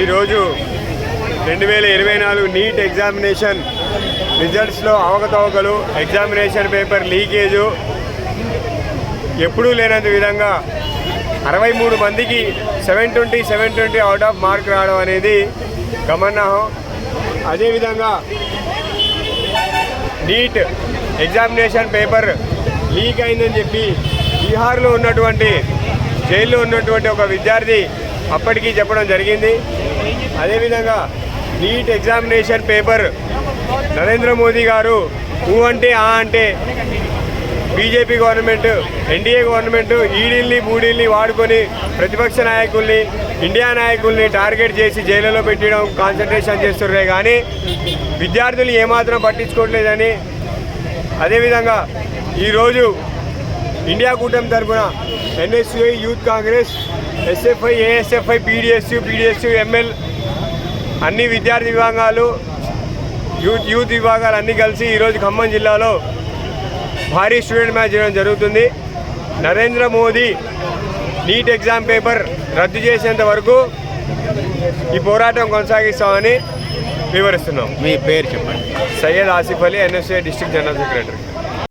ఈరోజు రెండు వేల ఇరవై నాలుగు నీట్ ఎగ్జామినేషన్ రిజల్ట్స్లో అవకతవకలు ఎగ్జామినేషన్ పేపర్ లీకేజు ఎప్పుడూ లేనంత విధంగా అరవై మూడు మందికి seven twenty seven twenty out of mark రావడం అనేది గమనాహం అదేవిధంగా నీట్ ఎగ్జామినేషన్ పేపర్ లీక్ అయిందని చెప్పి బీహార్లో ఉన్నటువంటి జైల్లో ఉన్నటువంటి ఒక విద్యార్థి అప్పటికీ చెప్పడం జరిగింది. అదేవిధంగా NEET examination paper Narendra Modi garu ఊ అంటే ఆ అంటే బీజేపీ గవర్నమెంట్ ఎన్డీఏ గవర్నమెంట్ ఈడీల్ని బూడీల్ని వాడుకొని ప్రతిపక్ష నాయకుల్ని ఇండియా నాయకుల్ని టార్గెట్ చేసి జైలులో పెట్టడం కాన్సన్ట్రేషన్ చేస్తున్నారే కానీ విద్యార్థులు ఏమాత్రం పట్టించుకోవట్లేదని అదేవిధంగా ఈరోజు ఇండియా కూటమి తరఫున NSUI youth Congress SFI ASFI PDSU PDSU ML అన్ని విద్యార్థి విభాగాలు యూత్ యూత్ విభాగాలు అన్నీ కలిసి ఈరోజు ఖమ్మం జిల్లాలో భారీ స్టూడెంట్ మ్యాచ్ చేయడం జరుగుతుంది. Narendra Modi NEET exam paper రద్దు చేసేంత వరకు ఈ పోరాటం కొనసాగిస్తామని వివరిస్తున్నాం. మీ పేరు చెప్పండి. Syed Asif Ali NSA district general secretary.